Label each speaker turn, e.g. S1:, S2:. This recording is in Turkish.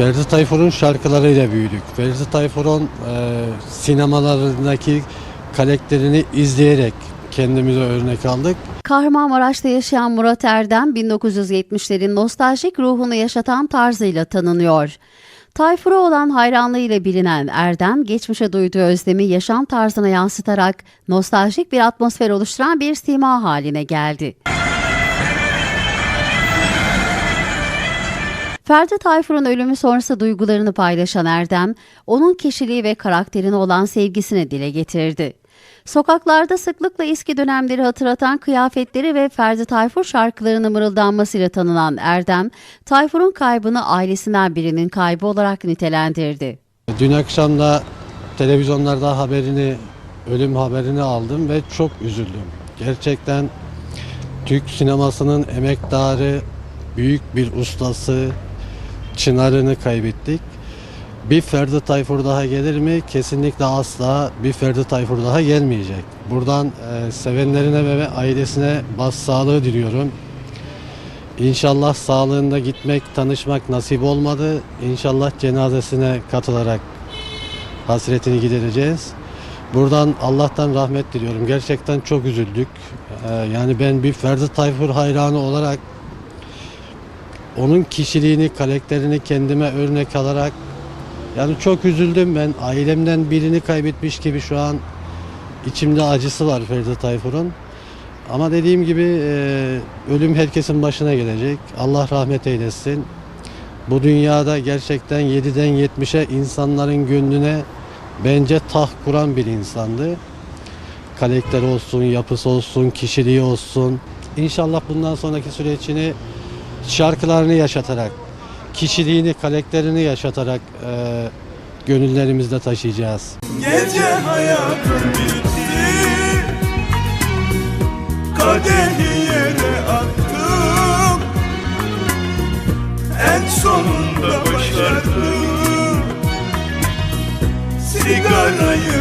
S1: Ferdi Tayfur'un şarkılarıyla büyüdük. Ferdi Tayfur'un e, sinemalarındaki karakterini izleyerek kendimize örnek aldık.
S2: Kahramanmaraş'ta yaşayan Murat Erdem 1970'lerin nostaljik ruhunu yaşatan tarzıyla tanınıyor. Tayfur'a olan hayranlığıyla bilinen Erdem, geçmişe duyduğu özlemi yaşam tarzına yansıtarak nostaljik bir atmosfer oluşturan bir sima haline geldi. Ferdi Tayfur'un ölümü sonrası duygularını paylaşan Erdem, onun kişiliği ve karakterine olan sevgisini dile getirdi. Sokaklarda sıklıkla eski dönemleri hatırlatan kıyafetleri ve Ferdi Tayfur şarkılarının mırıldanmasıyla tanınan Erdem, Tayfur'un kaybını ailesinden birinin kaybı olarak nitelendirdi.
S1: Dün akşam da televizyonlarda haberini, ölüm haberini aldım ve çok üzüldüm. Gerçekten Türk sinemasının emektarı, büyük bir ustası, çınarını kaybettik. Bir Ferdi Tayfur daha gelir mi? Kesinlikle asla bir Ferdi Tayfur daha gelmeyecek. Buradan e, sevenlerine ve ailesine bas sağlığı diliyorum. İnşallah sağlığında gitmek, tanışmak nasip olmadı. İnşallah cenazesine katılarak hasretini gidereceğiz. Buradan Allah'tan rahmet diliyorum. Gerçekten çok üzüldük. Ee, yani ben bir Ferdi Tayfur hayranı olarak onun kişiliğini, karakterini kendime örnek alarak yani çok üzüldüm ben. Ailemden birini kaybetmiş gibi şu an içimde acısı var Ferdi Tayfur'un. Ama dediğim gibi e, ölüm herkesin başına gelecek. Allah rahmet eylesin. Bu dünyada gerçekten 7'den 70'e insanların gönlüne bence taht kuran bir insandı. Karakter olsun, yapısı olsun, kişiliği olsun. İnşallah bundan sonraki süreçini şarkılarını yaşatarak, kişiliğini, karakterini yaşatarak e, gönüllerimizde taşıyacağız.
S3: Gece hayatım bitti. Kadehi yere attım. En sonunda başardım. Sigarayı